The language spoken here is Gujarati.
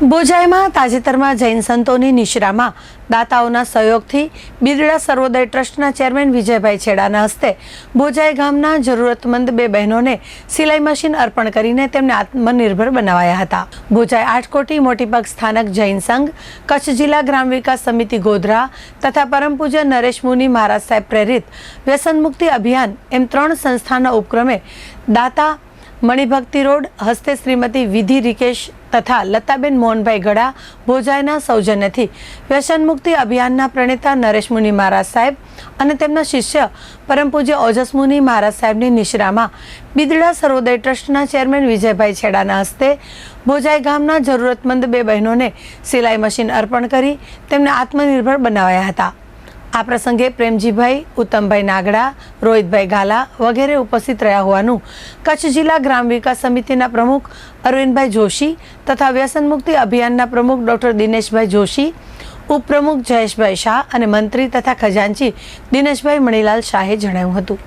બોજાઈમાં તાજેતરમાં જૈન સંતોની નિશ્રામાં દાતાઓના સહયોગથી બિરડા સર્વોદય ટ્રસ્ટના ચેરમેન વિજયભાઈ છેડાના હસ્તે બોજાઈ ગામના જરૂરતમંદ બે બહેનોને સિલાઈ મશીન અર્પણ કરીને તેમને આત્મનિર્ભર બનાવાયા હતા. બોજાઈ આઠકોટી મોટીપગ સ્થાનક જૈન સંઘ, કચ્છ જિલ્લા ગ્રામ વિકાસ સમિતિ ગોધરા તથા પરમ પૂજ્ય નરેશ મુનિ મહારાજ સાહેબ પ્રેરિત વ્યસન મુક્તિ અભિયાન એમ ત્રણ સંસ્થાના ઉપક્રમે દાતા મણિભક્તિ રોડ, હસ્તે શ્રીમતી વિધિ રિકેશ તથા લતાબેન મોહનભાઈ ગડા ભોજાઈના સૌજન્યથી. વ્યસન મુક્તિ અભિયાનના પ્રણેતા નરેશ મુનિ મહારાજ સાહેબ અને તેમના શિષ્ય પરમ પૂજ્ય ઓજસ મુનિ મહારાજ સાહેબની નિશ્રામાં બિદડા સર્વોદય ટ્રસ્ટના ચેરમેન વિજયભાઈ છેડાના હસ્તે ભોજાઈ ગામના જરૂરતમંદ બે બહેનોને સિલાઈ મશીન અર્પણ કરી તેમને આત્મનિર્ભર બનાવાયા હતા. આ પ્રસંગે પ્રેમજીભાઈ, ઉત્તમભાઈ નાગડા, રોહિતભાઈ ગાલા વગેરે ઉપસ્થિત રહ્યા હોવાનું કચ્છ જિલ્લા ગ્રામ વિકાસ સમિતિના પ્રમુખ અરવિંદભાઈ જોશી તથા વ્યસન મુક્તિ અભિયાનના પ્રમુખ ડૉક્ટર દિનેશભાઈ જોશી, ઉપપ્રમુખ જયેશભાઈ શાહ અને મંત્રી તથા ખજાનચી દિનેશભાઈ મણીલાલ શાહે જણાવ્યું હતું.